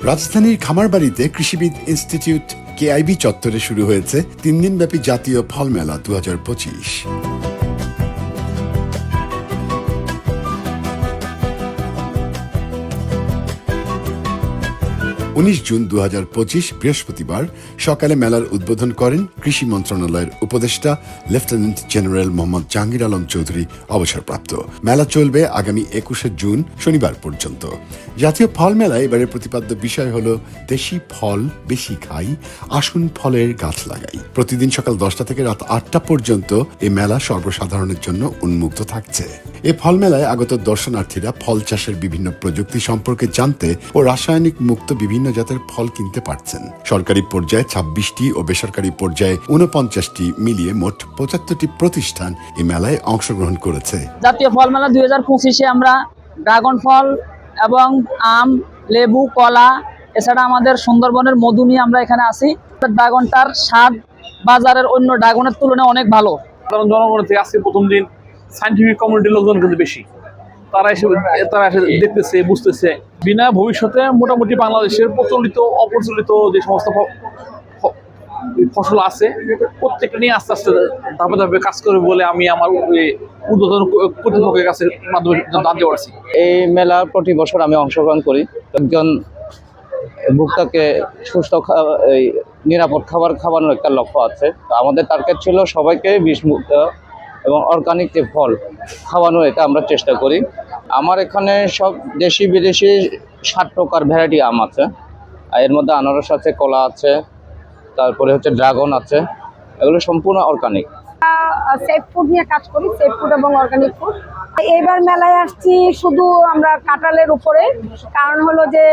রাজধানীর খামারবাড়িতে কৃষিবিদ institute KIB চত্বরে শুরু হয়েছে তিন দিনব্যাপী জাতীয় ফল মেলা দু উনিশ জুন দু হাজার পঁচিশ বৃহস্পতিবার সকালে মেলার উদ্বোধন করেন কৃষি মন্ত্রণালয়ের উপদেষ্টা লেফটেন্যান্ট জেনারেল মোহাম্মদ জাহাঙ্গীর আলম চৌধুরী অবসরপ্রাপ্ত। মেলা চলবে আগামী একুশে জুন শনিবার পর্যন্ত। জাতীয় ফল মেলায় এবারের প্রতিপাদ্য বিষয় হল দেশি ফল বেশি খাই, আসুন ফলের গাছ লাগাই। প্রতিদিন সকাল দশটা থেকে রাত আটটা পর্যন্ত এই মেলা সর্বসাধারণের জন্য উন্মুক্ত থাকছে। এ ফল মেলায় আগত দর্শনার্থীরা ফল চাষের বিভিন্ন প্রযুক্তি সম্পর্কে জানতে ও রাসায়নিক মুক্ত বিভিন্ন জাতের ফল কিনতে পারছেন। সরকারি পর্যায়ে ছাব্বিশটি ও বেসরকারি পর্যায়ে উনপঞ্চাশটি মিলিয়ে মোট পঁচাত্তরটি প্রতিষ্ঠান এই মেলায় অংশগ্রহণ করেছে। জাতীয় ফল মেলা দুই হাজার পঁচিশে আমরা ড্রাগন ফল এবং আম লেবু কলা এছাড়া আমাদের সুন্দরবনের মধু নিয়ে আমরা এখানে আসি। ড্রাগনটার স্বাদ বাজারের অন্য ড্রাগনের তুলনায় অনেক ভালো। সাধারণ জনগণের থেকে আজকে প্রথম দিন সাইন্টিফিক কমিউনিটির লোকজন কিন্তু বেশি। তারা এসে তারা এসে দেখতেছে, বুঝতেছে। বিনা ভবিষ্যতে মোটামুটি বাংলাদেশের প্রচলিত, অপ্রচলিত যে সমস্ত ফসল আছে, প্রত্যেকটা নিয়ে আস্তে আস্তে ধাপে ধাপে কাজ করবে বলে আমি আমার ঊর্ধ্বতন কর্তৃপক্ষের কাছে মাধ্যমে জানতে পারছি। এই মেলা প্রতি বছর আমি অংশগ্রহণ করি। একজন ভোক্তাকে সুস্থ নিরাপদ খাবার খাওয়ানোর একটা লক্ষ্য আছে। আমাদের টার্গেট ছিল সবাইকে বিষমুক্ত এবং অর্গানিক যে ফল খাওয়ানো এটা আমরা চেষ্টা করি। আমার এখানে সব দেশি বিদেশি ষাট প্রকার ভ্যারাইটি আম আছে। এর মধ্যে আনারস আছে, কলা আছে, তারপরে হচ্ছে ড্রাগন আছে। এগুলো সম্পূর্ণ অর্গানিক সেফ ফুড নিয়ে কাজ করি সেফ ফুড এবং অর্গানিক ফুড এইবার মেলায় আসছি শুধু আমরা কাঁঠালের উপরে। কারণ হলো যে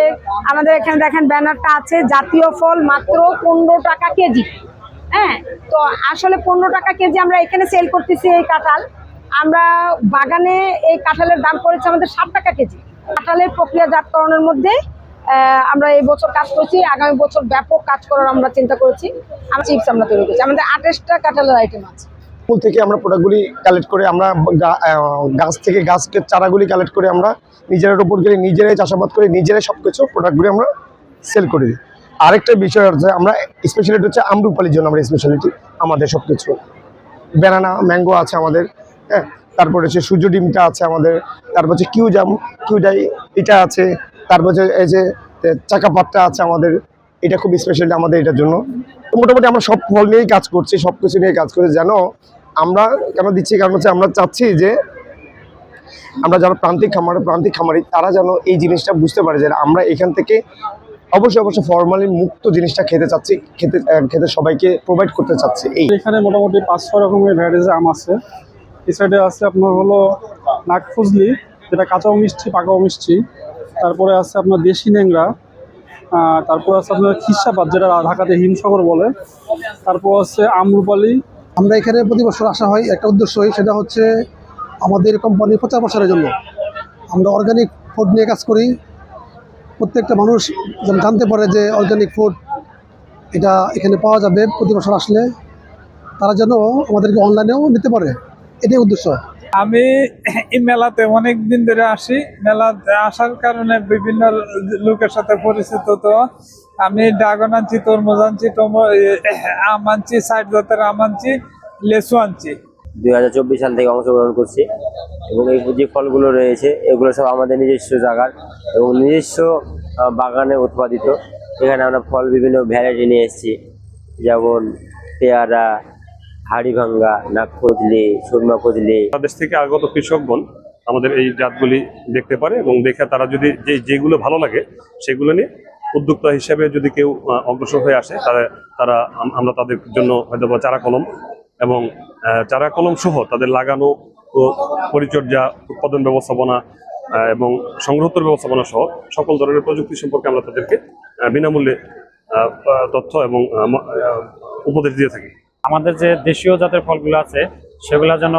আমাদের এখানে দেখেন ব্যানারটা আছে, জাতীয় ফল মাত্র পনেরো টাকা কেজি। হ্যাঁ তো আসলে পনেরো টাকা কেজি আমরা এখানে সেল করতেছি এই কাঁঠাল। আমরা বাগানে এই কাঁঠালের দাম পড়েছে আমাদের ষাট টাকা কেজি। কাঁঠালের প্রক্রিয়াজাতকরণের মধ্যে আমরা এই বছর কাজ করছি, আগামী বছর ব্যাপক কাজ করার আমরা চিন্তা করেছি। আমরা চিপস আমরা তৈরি করছি। আমাদের আঠাশটা কাঁঠালের আইটেম আছে। ফুল থেকে আমরা প্রোডাক্টগুলি কালেক্ট করে আমরা গাছ থেকে গাছকে চারাগুলি কালেক্ট করে আমরা নিজেরা উপর গেলে নিজেরাই চাষাবাদ করে, নিজেরাই সব কিছু প্রোডাক্টগুলি আমরা সেল করে দিই। আরেকটা বিষয় হচ্ছে, আমরা স্পেশালিটি হচ্ছে আমরুপালির জন্য আমরা স্পেশালিটি আমাদের সব কিছু ব্যানানা ম্যাঙ্গো আছে আমাদের হ্যাঁ? তারপর হচ্ছে সূর্য ডিমটা আছে আমাদের, তারপর হচ্ছে কিউ কিউজাম কিউজাই এটা আছে, তারপর হচ্ছে এই যে চাকাপাতটা আছে আমাদের, এটা খুব স্পেশালি আমাদের এটার জন্য। তো মোটামুটি আমরা সব ফল নিয়েই কাজ করছি সব কিছু নিয়ে কাজ করছি। যেন আমরা কেন দিচ্ছি, কারণ হচ্ছে আমরা চাচ্ছি যে, আমরা যারা প্রান্তিক খামার, প্রান্তিক খামারি, তারা যেন এই জিনিসটা বুঝতে পারে যে আমরা এখান থেকে অবশ্যই অবশ্যই ফরমালিন মুক্ত জিনিসটা খেতে চাচ্ছি খেতে খেতে সবাইকে প্রোভাইড করতে চাচ্ছি। এই এখানে মোটামুটি পাঁচ ছ রকমের ভ্যারাইটিস আম আছে। এই সাইডে আছে আপনার হলো নাগফুজলি যেটা কাঁচাও মিষ্টি পাকাও মিষ্টি। তারপরে আছে আপনার দেশি ন্যাংরা। আহ, তারপর আছে আপনার খিসাপাত যেটা ঢাকাতে হিমসাগর বলে। তারপর আছে আমরুপালি। আমরা এখানে প্রতি বছর আসা হয় একটা উদ্দেশ্যই সেটা হচ্ছে আমাদের কোম্পানির প্রচার প্রসারের জন্য। আমরা অর্গানিক ফুড নিয়ে কাজ করি প্রত্যেকটা মানুষ যেন জানতে পারে যে অর্গানিক ফুড এটা এখানে পাওয়া যাবে প্রতি বছর আসলে, তারা যেন আমাদেরকে অনলাইনেও নিতে পারে। এটাই উদ্দেশ্য। আমি এই মেলাতে অনেক দিন ধরে আসি। মেলাতে আসার কারণে বিভিন্ন লোকের সাথে পরিচিত তো। আমি ড্রাগন আনছি, তরমুজ আনছি, টমো- আম আনছি, সাইড জাতের আম আনছি লেসু আনছি। দুই হাজার চব্বিশ সাল থেকে অংশগ্রহণ করছি এবং এই যে ফলগুলো রয়েছে, এগুলো সব আমাদের নিজস্ব জায়গার এবং নিজস্ব বাগানে উৎপাদিত। এখানে আমরা ফল বিভিন্ন ভ্যারাইটি নিয়ে এসেছি, যেমন পেয়ারা, হাড়িভাঙ্গা নাগফজলি সুরমা ফজলি বাংলাদেশ থেকে আগত কৃষকগণ আমাদের এই জাতগুলি দেখতে পারে এবং দেখে তারা যদি যে, যেগুলো ভালো লাগে, সেগুলো নিয়ে উদ্যোক্তা হিসেবে যদি কেউ অগ্রসর হয়ে আসে, তারা তারা আমরা তাদের জন্য হয়তো চারা কলম এবং যারা কলম সহ তাদের লাগানো ও পরিচর্যা, উৎপাদন ব্যবস্থাপনা এবং সংগ্রহত্তর ব্যবস্থাপনা সহ সকল ধরনের প্রযুক্তি সম্পর্কে আমরা তাদেরকে বিনামূল্যে তথ্য এবং উপদেশ দিয়ে থাকি। আমাদের যে দেশীয় জাতের ফলগুলো আছে সেগুলো যেন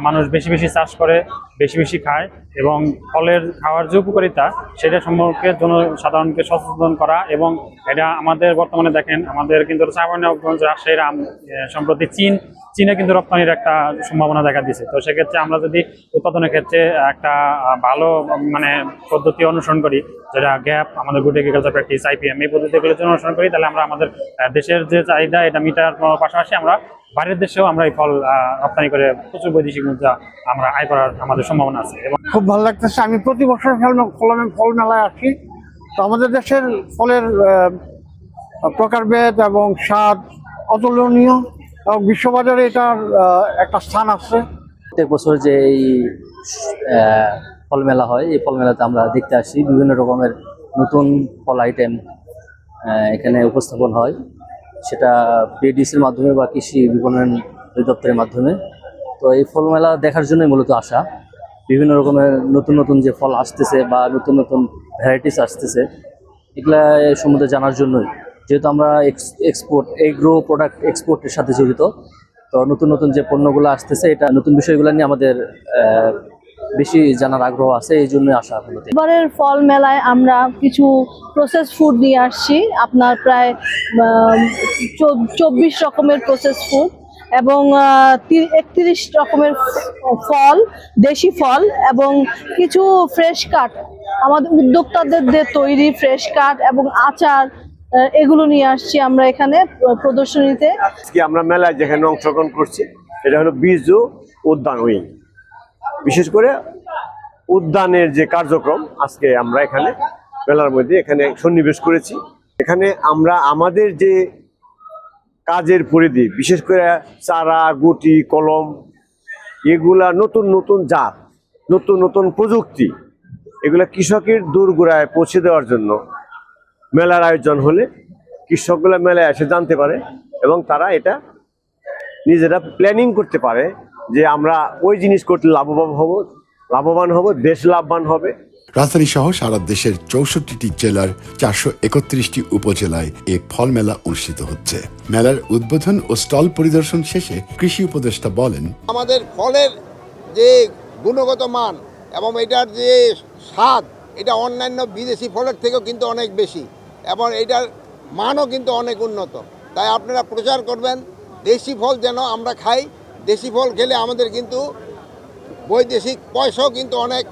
মানুষ বেশি বেশি চাষ করে, বেশি বেশি খায় এবং ফলের খাওয়ার যে উপকারিতা সেটা সম্পর্কে জনসাধারণকে সচেতন করা এবং এটা আমাদের বর্তমানে দেখেন, আমাদের কিন্তু চাঁপাইনবাবগঞ্জ রাজশাহীর আম- সম্প্রতি চীন, চীনে কিন্তু রপ্তানির একটা সম্ভাবনা দেখা দিয়েছে। তো সেক্ষেত্রে আমরা যদি উৎপাদনের ক্ষেত্রে একটা ভালো মানে পদ্ধতি অনুসরণ করি, যেটা গ্যাপ, আমাদের গুড এগ্রিকালচার প্র্যাকটিস আইপিএম এই পদ্ধতিগুলো অনুসরণ করি, তাহলে আমরা আমাদের দেশের যে চাহিদা, এটা মিটার পাশাপাশি আমরা বাইরের দেশেও আমরা এই ফল রপ্তানি করে প্রচুর বৈদেশিক মুদ্রা আমরা আয় করার আমাদের সম্ভাবনা আছে এবং খুব ভালো লাগতেছে। আমি প্রতি বছর ফল ফল ফল মেলায় আসি। তো আমাদের দেশের ফলের প্রকারভেদ এবং স্বাদ অতুলনীয় এবং বিশ্ববাজারে এটার একটা স্থান আছে। প্রত্যেক বছর যে এই ফল মেলা হয় এই ফল মেলাতে আমরা দেখতে আসি। বিভিন্ন রকমের নতুন ফল আইটেম এখানে উপস্থাপন হয়। সেটা পিডিসির মাধ্যমে বা কৃষি বিপণন অধিদপ্তরের মাধ্যমে। তো এই ফল মেলা দেখার জন্যই মূলত আসা। বিভিন্ন রকমের নতুন নতুন যে ফল আসতেছে বা নতুন নতুন ভ্যারাইটিস আসতেছে, এগুলা সম্বন্ধে জানার জন্যই। যেহেতু আমরা এক্সপোর্ট এগ্রো প্রোডাক্ট এক্সপোর্টের সাথে জড়িত, তো নতুন নতুন যে পণ্যগুলো আসতেছে, এটা নতুন বিষয়গুলো নিয়ে আমাদের বেশি জানার আগ্রহ আছে এই জন্যই আসা এবারের ফল মেলায় আমরা কিছু প্রসেস ফুড নিয়ে আসছি আপনার প্রায় চব্বিশ রকমের প্রসেস ফুড এবং একত্রিশ রকমের ফল দেশি ফল এবং কিছু ফ্রেশ কাট আমাদের উদ্যোক্তাদের দিয়ে তৈরি ফ্রেশ কাট এবং আচার এগুলো নিয়ে আসছি আমরা এখানে প্রদর্শনীতে। আজকে আমরা মেলায় যেখানে অংশগ্রহণ করছি এটা হলো বীজ উদ্যান উইং। বিশেষ করে উদ্যানের যে কার্যক্রম, আজকে আমরা এখানে মেলার মধ্যে এখানে সন্নিবেশ করেছি। এখানে আমরা আমাদের যে কাজের পরিধি, বিশেষ করে চারা, গুটি, কলম, এগুলা নতুন নতুন জাত, নতুন নতুন প্রযুক্তি, এগুলা কৃষকের দূরগোড়ায় পৌঁছে দেওয়ার জন্য মেলার আয়োজন হলে কৃষকগুলা মেলায় এসে জানতে পারে এবং তারা এটা নিজেরা প্ল্যানিং করতে পারে। যে আমরা ওই জিনিস করতে লাভবান হব লাভবান হব দেশ লাভবান হবে। রাজধানী সহ সারা দেশের চৌষট্টিটি জেলার চারশো একত্রিশটি উপজেলায় এ ফল মেলা অনুষ্ঠিত হচ্ছে। মেলার উদ্বোধন ও স্টল পরিদর্শন শেষে কৃষি উপদেষ্টা বলেন আমাদের ফলের যে গুণগত মান এবং এটার যে স্বাদ এটা অন্যান্য বিদেশি ফলের থেকেও কিন্তু অনেক বেশি এবং এটার মানও কিন্তু অনেক উন্নত। তাই আপনারা প্রচার করবেন দেশি ফল যেন আমরা খাই দেশি ফল খেলে আমাদের কিন্তু বৈদেশিক পয়সাও কিন্তু অনেক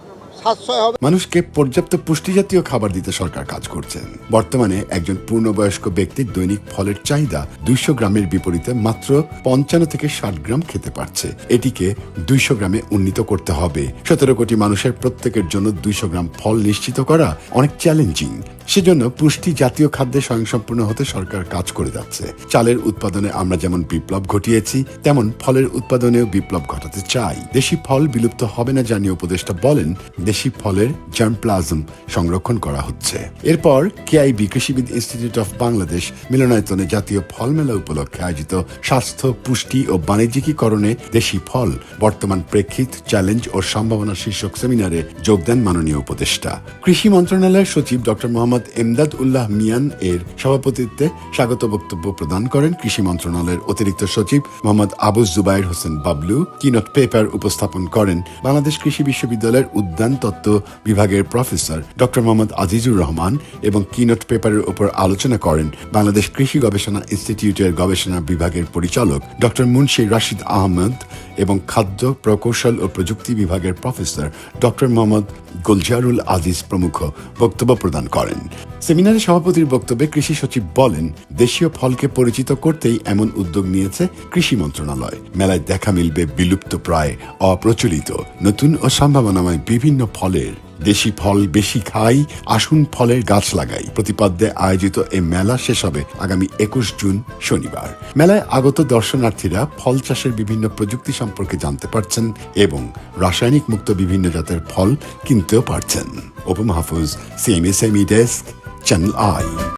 মানুষকে পর্যাপ্ত পুষ্টি জাতীয় খাবার দিতে সরকার কাজ করছেন। বর্তমানে একজন পূর্ণবয়স্ক ব্যক্তির দৈনিক ফলের চাহিদা দুইশো গ্রামের বিপরীতে মাত্র পঞ্চান্ন থেকে ষাট গ্রাম খেতে পারছে। এটিকে দুইশো গ্রামে উন্নীত করতে হবে। সতেরো কোটি মানুষের প্রত্যেকের জন্য দুইশো গ্রাম ফল নিশ্চিত করা অনেক চ্যালেঞ্জিং। সেজন্য পুষ্টি জাতীয় খাদ্যে স্বয়ংসম্পূর্ণ হতে সরকার কাজ করে যাচ্ছে। চালের উৎপাদনে আমরা যেমন বিপ্লব ঘটিয়েছি, তেমন ফলের উৎপাদনেও বিপ্লব ঘটাতে চাই। দেশি ফল বিলুপ্ত হবে না জানিয়ে উপদেষ্টা বলেন দেশি ফলের জার্মপ্লাজম সংরক্ষণ করা হচ্ছে। এরপর কেআইবি কৃষিবিদ ইনস্টিটিউট অফ বাংলাদেশ মিলনায়তনে জাতীয় ফল মেলা উপলক্ষে আয়োজিত স্বাস্থ্য, পুষ্টি ও বাণিজ্যিকীকরণে দেশি ফল বর্তমান প্রেক্ষিত চ্যালেঞ্জ ও সম্ভাবনা শীর্ষক সেমিনারে যোগ দেন মাননীয় উপদেষ্টা। কৃষি মন্ত্রণালয়ের সচিব ডক্টর মোহাম্মদ এমদাদ উল্লাহ মিয়ান এর সভাপতিত্বে স্বাগত বক্তব্য প্রদান করেন কৃষি মন্ত্রণালয়ের অতিরিক্ত সচিব মোহাম্মদ আবু জুবাইর হোসেন বাবলু। কিনট পেপার উপস্থাপন করেন বাংলাদেশ কৃষি বিশ্ববিদ্যালয়ের উদ্যান তত্ত্ব বিভাগের প্রফেসর ডক্টর মোহাম্মদ আজিজুর রহমান এবং কিনট পেপারের উপর আলোচনা করেন বাংলাদেশ কৃষি গবেষণা ইনস্টিটিউটের গবেষণা বিভাগের পরিচালক ডক্টর মুন্সি রাশিদ আহমদ এবং খাদ্য, প্রকৌশল ও প্রযুক্তি বিভাগের প্রফেসর ডক্টর মোহাম্মদ গুলজারুল আজিজ প্রমুখ বক্তব্য প্রদান করেন। সেমিনারে সভাপতির বক্তব্যে কৃষি সচিব বলেন, দেশীয় ফলকে পরিচিত করতেই এমন উদ্যোগ নিয়েছে কৃষি মন্ত্রণালয়। মেলায় দেখা মিলবে বিলুপ্ত প্রায়, অপ্রচলিত, নতুন ও সম্ভাবনাময় বিভিন্ন ফলের। দেশি ফল বেশি খাই, আসুন ফলের গাছ লাগাই। প্রতিপাদ্যে আয়োজিত এই মেলা শেষ হবে আগামী একুশ জুন, শনিবার। মেলায় আগত দর্শনার্থীরা ফল চাষের বিভিন্ন প্রযুক্তি সম্পর্কে জানতে পারছেন এবং রাসায়নিক মুক্ত বিভিন্ন জাতের ফল কিনতেও পারছেন। Oppo Mahfuz CMSME desk 真爱。